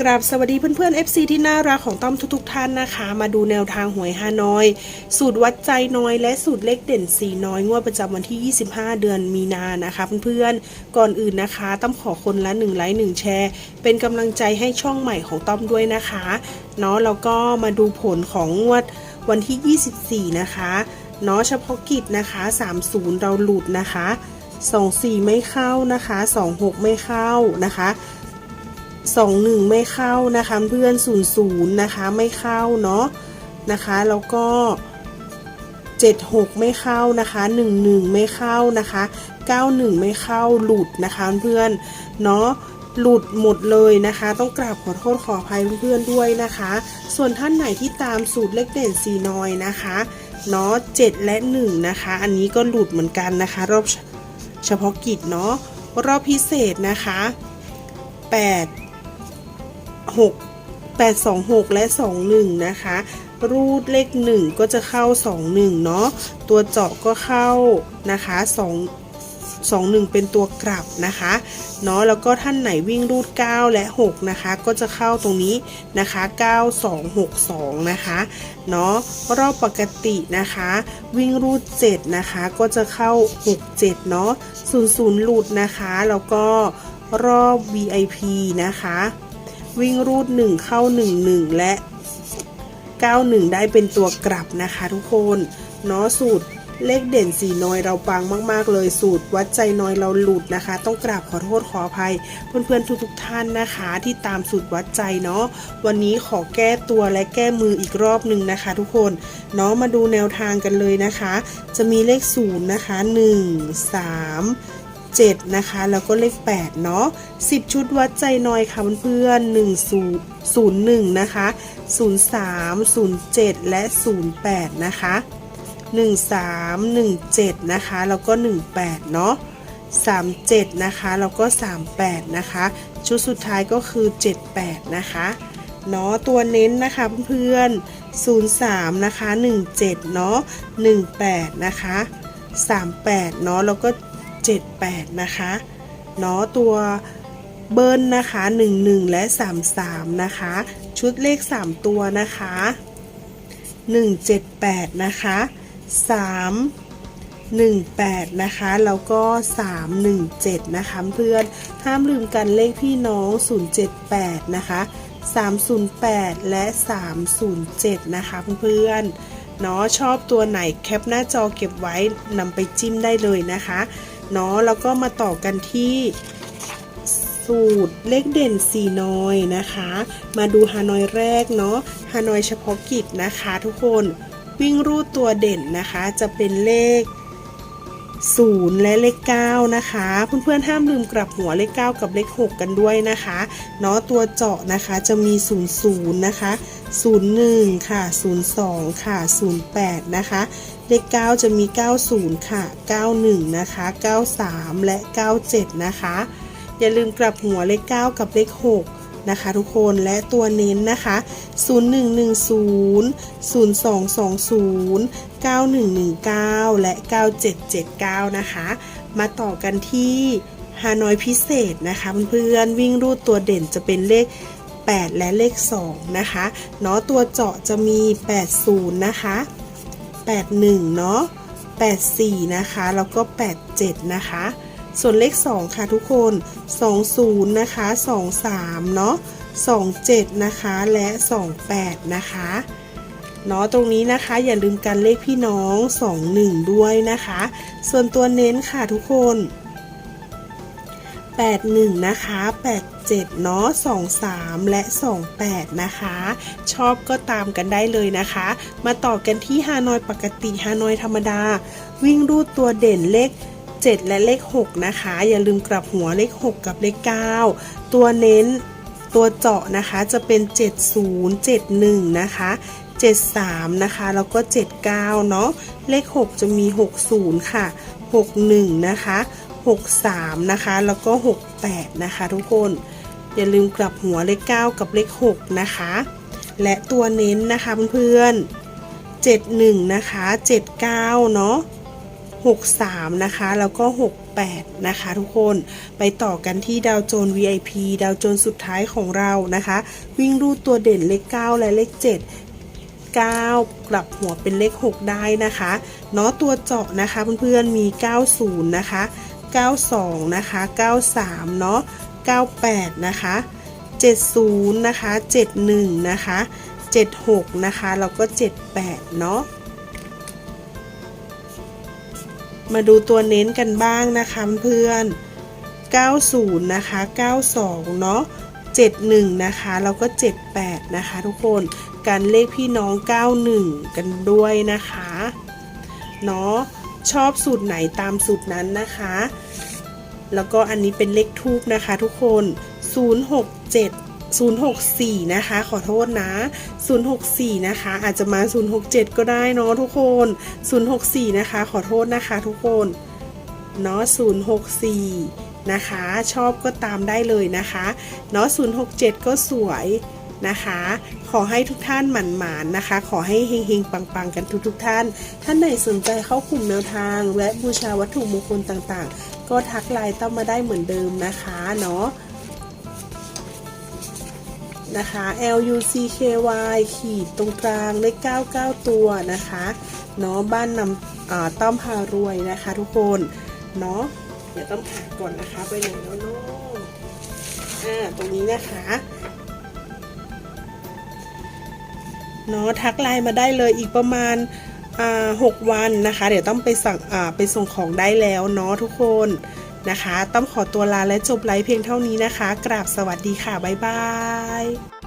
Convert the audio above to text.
กราบสวัสดีเพื่อนๆ FC ที่น่ารักของต้อมทุกๆท่านนะคะ มาดูแนวทางหวยฮานอย สูตรวัดใจน้อย และสูตรเลขเด่นสีน้อยงวดประจำวันที่ 25 เดือนมีนานะคะเพื่อนๆ ก่อนอื่นนะคะต้อมขอคนละ1ไลค์1แชร์ เป็นกำลังใจให้ช่องใหม่ของต้อมด้วยนะคะเนาะแล้วก็มาดูผลของงวดวันที่ 24 นะคะเนาะเฉพาะกิจนะคะ 30 เราหลุดนะคะ 24 ไม่เข้านะคะ 26 ไม่เข้านะคะ สองหนึ่งไม่เข้านะคะเพื่อนศูนย์ศูนย์นะคะไม่เข้าเนาะนะคะแล้วก็เจ็ดหกไม่เข้านะคะหนึ่งหนึ่งไม่เข้านะคะเก้าหนึ่งไม่เข้าหลุดนะคะเพื่อนเนาะหลุดหมดเลยนะคะ ต้องกราบขอโทษขออภัยเพื่อนๆด้วยนะคะ ส่วนท่านไหนที่ตามสูตรเลขเด่นสีน้อยนะคะเนาะเจ็ดและหนึ่งนะคะ อันนี้ก็หลุดเหมือนกันนะคะ รอบเฉพาะกิจเนาะรอบพิเศษนะคะแปด 6 8 2 6 และ 21 นะคะ รูดเลข 1 ก็จะเข้า 21 เนาะตัวเจาะก็เข้านะคะ 2 21 เป็นตัวกลับนะคะเนาะแล้วก็ท่านไหนวิ่งรูด 9 และ 6 นะคะ ก็จะเข้าตรงนี้นะคะ 9 2 6 2 นะคะเนาะรอบปกตินะคะ วิ่งรูด 7 นะคะ ก็จะเข้า 6 7 เนาะ00 หลุดนะคะ แล้วก็รอบ VIP นะคะ วิ่งรูด 1 เข้า 1 1 และ 91 ได้เป็นตัวกลับนะคะทุกคนเนาะสูตรเลขเด่นสีน้อยเราปังมาก ๆ เลยสูตรวัดใจน้อยเราหลุดนะคะ ต้องกราบขอโทษขออภัย เพื่อน ๆ ทุกๆท่านนะคะ ที่ตามสูตรวัดใจเนาะวันนี้ขอแก้ตัวและแก้มืออีกรอบหนึ่งนะคะ ทุกคนเนาะมาดูแนวทางกันเลยนะคะ จะมีเลขศูนย์นะคะ 1 3 7 นะคะ แล้วก็เลข 8 เนาะ10 ชุดวัดใจน้อยค่ะเพื่อนๆ1 0 1 นะคะ 03 07 และ 08 นะคะ 13 17 นะคะ แล้วก็ 18 เนาะ37 นะคะ แล้วก็ 38 นะคะ ชุดสุดท้ายก็คือ 78 นะคะเนาะตัวเน้นนะคะเพื่อนๆ03 นะคะ 17 เนาะ18 นะคะ 38 เนาะแล้วก็ 78 นะคะเนาะตัวเบิ้ลนนะคะ 11 และ 33 นะคะ ชุดเลข 3 ตัวนะคะ 178 นะคะ 3 18 นะคะ แล้วก็ 317 นะคะเพื่อนห้ามลืมกันเลขพี่น้อง 078 นะคะ 308 และ 307 นะคะเพื่อนเนาะชอบตัวไหนแคปหน้าจอเก็บไว้นำไปจิ้มได้เลยนะคะ เนาะแล้วก็มาต่อกันที่สูตรเลขเด่นสีน้อยนะคะ มาดูฮานอยแรกเนาะฮานอยเฉพาะกิจนะคะ ทุกคนวิ่งรูดตัวเด่นนะคะจะเป็นเลข 0 และเลข 9 นะคะเพื่อนๆห้ามลืมกลับหัวเลข 9 กับเลข 6 กันด้วยนะคะเนาะตัวเจาะนะคะจะมี 00 นะคะ 01 ค่ะ 02 ค่ะ 08 นะคะ เลข 9 จะมี 90 ค่ะ 91 นะคะ 93 และ 97 นะคะ อย่าลืมกลับหัวเลข 9 กับเลข 6นะคะทุกคนและตัวเน้นนะคะ 0110 0220 9119 และ 9779 นะคะ มาต่อกันที่ฮานอยพิเศษนะคะเพื่อนๆวิ่งรูดตัวเด่นจะเป็นเลข 8 และเลข 2 นะคะเนาะตัวเจาะจะมี 80 นะคะ 81 เนาะ84 นะคะ แล้วก็ 87 นะคะ ส่วนเลข 2 ค่ะทุกคน 20 นะคะ 23 เนาะ27 นะคะ และ 28 นะคะ เนาะตรงนี้นะคะอย่าลืมกันเลขพี่น้อง 21 ด้วยนะคะ ส่วนตัวเน้นค่ะทุกคน 81 นะคะ 87 เนาะ 23 และ 28 นะคะ ชอบก็ตามกันได้เลยนะคะ มาต่อกันที่ฮานอยปกติฮานอยธรรมดา วิ่งรูดตัวเด่นเลข7 และเลข 6 นะคะ อย่าลืมกลับหัวเลข 6 กับเลข 9 ตัวเน้นตัวเจาะนะคะจะเป็น 70 71 นะคะ 73 นะคะ แล้วก็ 79 เนาะเลข 6 จะมี 60 ค่ะ 61 นะคะ 63 นะคะ แล้วก็ 68 นะคะ ทุกคน อย่าลืมกลับหัวเลข 9 กับเลข 6 นะคะ และตัวเน้นนะคะเพื่อนๆ71 นะคะ 79 เนาะ63 นะคะ แล้วก็ 68 นะคะ ทุกคนไปต่อกันที่ดาวโจน VIP ดาวโจนส์สุดท้ายของเรานะคะ วิ่งรูดตัวเด่นเลข 9 และเลข 7 9 กลับหัวเป็นเลข 6 ได้นะคะเนาะตัวเจาะนะคะเพื่อนๆมี 90 นะคะ 92 นะคะ 93 เนาะ 98 นะคะ 70 นะคะ 71 นะคะ 76 นะคะ แล้วก็ 78 เนาะมาดูตัวเน้นกันบ้างนะคะเพื่อน 90 นะคะ 92 เนาะ 71 นะคะ แล้วก็ 78 นะคะ ทุกคนการเลขพี่น้อง 91 กันด้วยนะคะเนาะชอบสูตรไหนตามสูตรนั้นนะคะ แล้วก็อันนี้เป็นเลขทูบนะคะ ทุกคน 067 064 นะคะ ขอโทษนะ 064 นะคะ อาจจะมา 067 ก็ได้เนาะทุกคน 064 นะคะ ขอโทษนะคะ ทุกคน เนาะ064 นะคะ ชอบก็ตามได้เลยนะคะเนาะ067 ก็สวยนะคะ ขอให้ทุกท่านหมั่นหมานนะคะ ขอให้เฮงๆ ปังๆ กันทุกๆท่าน ท่านไหนสนใจเข้ากลุ่มแนวทางและบูชาวัตถุมงคลต่างๆ ก็ทักไลน์ต้องมาได้เหมือนเดิมนะคะเนาะนะคะ L U C K Y ขีดตรงกลางเลข99 ตัวนะคะเนาะบ้านนำต้อมพารวยนะคะทุกคนเนาะ ดี๋ยวต้องหาก่อนนะคะไปไหนแล้วเนาะอ่าตรงนี้นะคะเนาะทักไลน์มาได้เลยอีกประมาณหกวันนะคะ เดี๋ยวต้องไปสั่งไปส่งของได้แล้วเนาะทุกคนนะคะ ต้องขอตัวลาและจบไลฟ์เพียงเท่านี้นะคะ กราบสวัสดีค่ะ บ๊ายบาย